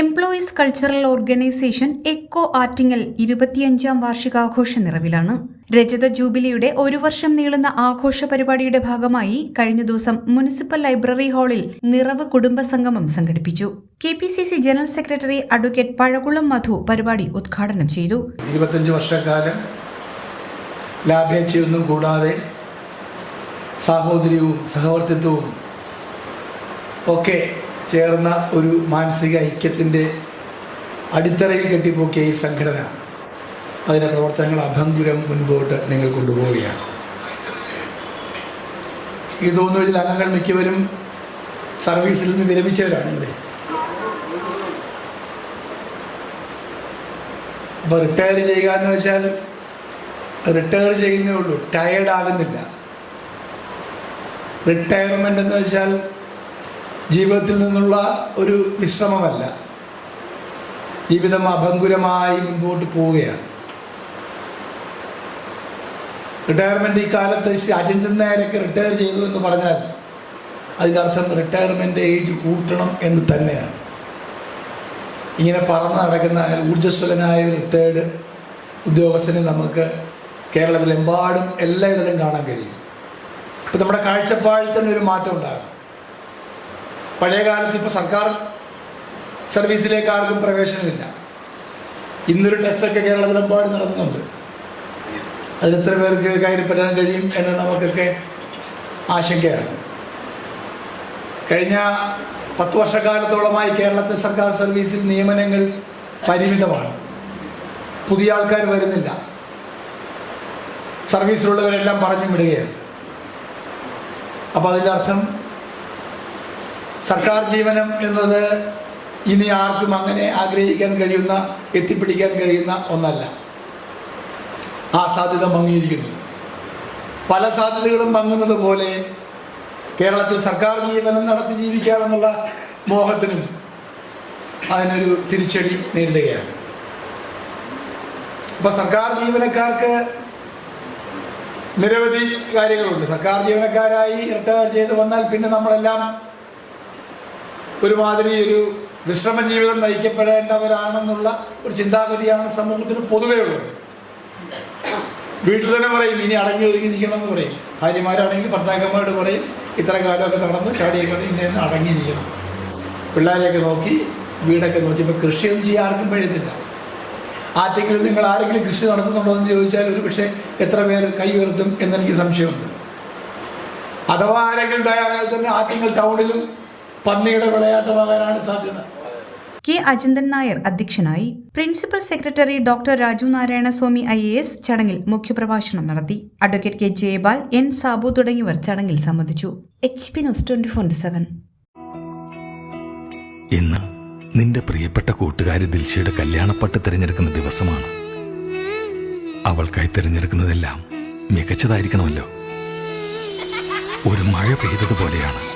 Employees cultural organisation ECO Attingal ഇരുപത്തിയഞ്ചാം വാർഷികാഘോഷ നിറവിലാണ്. രജത ജൂബിലിയുടെ ഒരു വർഷം നീളുന്ന ആഘോഷ പരിപാടിയുടെ ഭാഗമായി കഴിഞ്ഞ ദിവസം മുനിസിപ്പൽ ലൈബ്രറി ഹാളിൽ നിറവ് കുടുംബ സംഗമം സംഘടിപ്പിച്ചു. K P C C general secretary advocate Pazhakulam Madhu പരിപാടി ഉദ്ഘാടനം ചെയ്തു. ഇരുപത്തഞ്ച് വർഷക്കാലം ലാഭേച്ഛയൊന്നും കൂടാതെ സാഹോദര്യവും സഹവർത്തിത്വവും ഒക്കെ ചേർന്ന ഒരു മാനസിക ഐക്യത്തിന്റെ അടിത്തറയിൽ കെട്ടിപ്പോക്കിയ ഈ സംഘടന അതിന്റെ പ്രവർത്തനങ്ങൾ അഭംഗുരം മുൻപോട്ട് നിങ്ങൾ കൊണ്ടുപോവുകയാണ്. ഈ തോന്നുന്നു ഇതിൽ അംഗങ്ങൾ മിക്കവരും സർവീസിൽ നിന്ന് വിരമിച്ചവരാണ് ഇത് അപ്പോൾ റിട്ടയർ ചെയ്യുക എന്ന് വെച്ചാൽ റിട്ടയർ ചെയ്യുന്നേ ഉള്ളൂ ടയേർഡ് ആകുന്നില്ല. റിട്ടയർമെന്റ് എന്ന് വെച്ചാൽ ജീവിതത്തിൽ നിന്നുള്ള ഒരു വിശ്രമമല്ല. ജീവിതം അഭങ്കുരമായി മുൻപോട്ട് പോവുകയാണ്. റിട്ടയർമെന്റ് ഈ കാലത്ത് അജിന്തൻ നായരൊക്കെ റിട്ടയർ ചെയ്തു എന്ന് പറഞ്ഞാൽ അതിനർത്ഥം റിട്ടയർമെന്റ് ഏജ് കൂട്ടണം എന്ന് തന്നെയാണ്. ഇങ്ങനെ പറന്ന് നടക്കുന്ന ഊർജസ്വലനായ റിട്ടയർഡ് ഉദ്യോഗസ്ഥനെ നമുക്ക് കേരളത്തിലെമ്പാടും എല്ലായിടത്തും കാണാൻ കഴിയും. ഇപ്പം നമ്മുടെ കാഴ്ചപ്പാടിൽ തന്നെ ഒരു മാറ്റം ഉണ്ടാകാം പഴയ കാലത്ത് ഇപ്പോൾ സർക്കാർ സർവീസിലേക്ക് ആർക്കും പ്രവേശനമില്ല. ഇന്നൊരു ടെസ്റ്റൊക്കെ കേരളത്തിലെമ്പാടും നടന്നുണ്ട് അതിൽ എത്ര പേർക്ക് കയറിപ്പറ്റാൻ കഴിയും എന്ന് നമുക്കൊക്കെ ആശങ്കയാണ്. കഴിഞ്ഞ പത്ത് വർഷക്കാലത്തോളമായി കേരളത്തിൽ സർക്കാർ സർവീസിൽ നിയമനങ്ങൾ പരിമിതമാണ്. പുതിയ ആൾക്കാർ വരുന്നില്ല. സർവീസിലുള്ളവരെല്ലാം പറഞ്ഞു വിടുകയാണ്. അപ്പോൾ അതിന്റെ അർത്ഥം സർക്കാർ ജീവനം എന്നത് ഇനി ആർക്കും അങ്ങനെ ആഗ്രഹിക്കാൻ കഴിയുന്ന എത്തിപ്പിടിക്കാൻ കഴിയുന്ന ഒന്നല്ല. ആ സാധ്യത മങ്ങിയിരിക്കുന്നു. പല സാധ്യതകളും മങ്ങുന്നത് പോലെ കേരളത്തിൽ സർക്കാർ ജീവനം നടത്തി ജീവിക്കാമെന്നുള്ള മോഹത്തിനും അതിനൊരു തിരിച്ചടി നേരിടുകയാണ്. ഇപ്പൊ സർക്കാർ ജീവനക്കാർക്ക് നിരവധി കാര്യങ്ങളുണ്ട്. സർക്കാർ ജീവനക്കാരായി റിട്ടയർ ചെയ്ത് വന്നാൽ പിന്നെ നമ്മളെല്ലാം ഒരുമാതിരി ഒരു വിശ്രമ ജീവിതം നയിക്കപ്പെടേണ്ടവരാണെന്നുള്ള ഒരു ചിന്താഗതിയാണ് സമൂഹത്തിന് പൊതുവേ ഉള്ളത്. വീട്ടിൽ തന്നെ പറയും ഇനി അടങ്ങി ഒരുങ്ങി നിൽക്കണം എന്ന് പറയും. ഭാര്യമാരാണെങ്കിൽ ഭർത്താക്കന്മാരോട് പറയും ഇത്ര കാലമൊക്കെ നടന്ന് ചാടിയൊക്കെ അടങ്ങി അടങ്ങിയിരിക്കണം പിള്ളേരെയൊക്കെ നോക്കി വീടൊക്കെ നോക്കി ഇപ്പം കൃഷിയൊന്നും ചെയ്യാൻ ആർക്കും കഴിയുന്നില്ല ആർക്കെങ്കിലും നിങ്ങൾ ആരെങ്കിലും കൃഷി നടത്തുന്നുണ്ടോ എന്ന് ചോദിച്ചാൽ ഒരു പക്ഷേ എത്ര പേര് കൈ ഉയർത്തും എന്നെനിക്ക് സംശയമുണ്ട്. അഥവാ ആരെങ്കിലും തയ്യാറായാൽ തന്നെ ആറ്റിങ്ങൽ ടൗണിലും പന്നിയുടെ വിളയാട്ടമാകാനാണ് സാധ്യത. കെ അജിന്തൻ നായർ അധ്യക്ഷനായി principal secretary doctor Raju Narayana Swami I A S ചടങ്ങിൽ മുഖ്യപ്രഭാഷണം നടത്തി. Advocate K Jayapal N Sabu തുടങ്ങിയവർ ചടങ്ങിൽ സംബന്ധിച്ചു. H P news twenty four seven. ഇന്ന് നിന്റെ പ്രിയപ്പെട്ട കൂട്ടുകാരി ദിൽഷയുടെ കല്യാണപ്പട്ട് തിരഞ്ഞെടുക്കുന്ന ദിവസമാണ്. അവൾക്കായി തിരഞ്ഞെടുക്കുന്നതെല്ലാം മികച്ചതായിരിക്കണമല്ലോ. ഒരു മഴ പെയ്തതുപോലെയാണ്.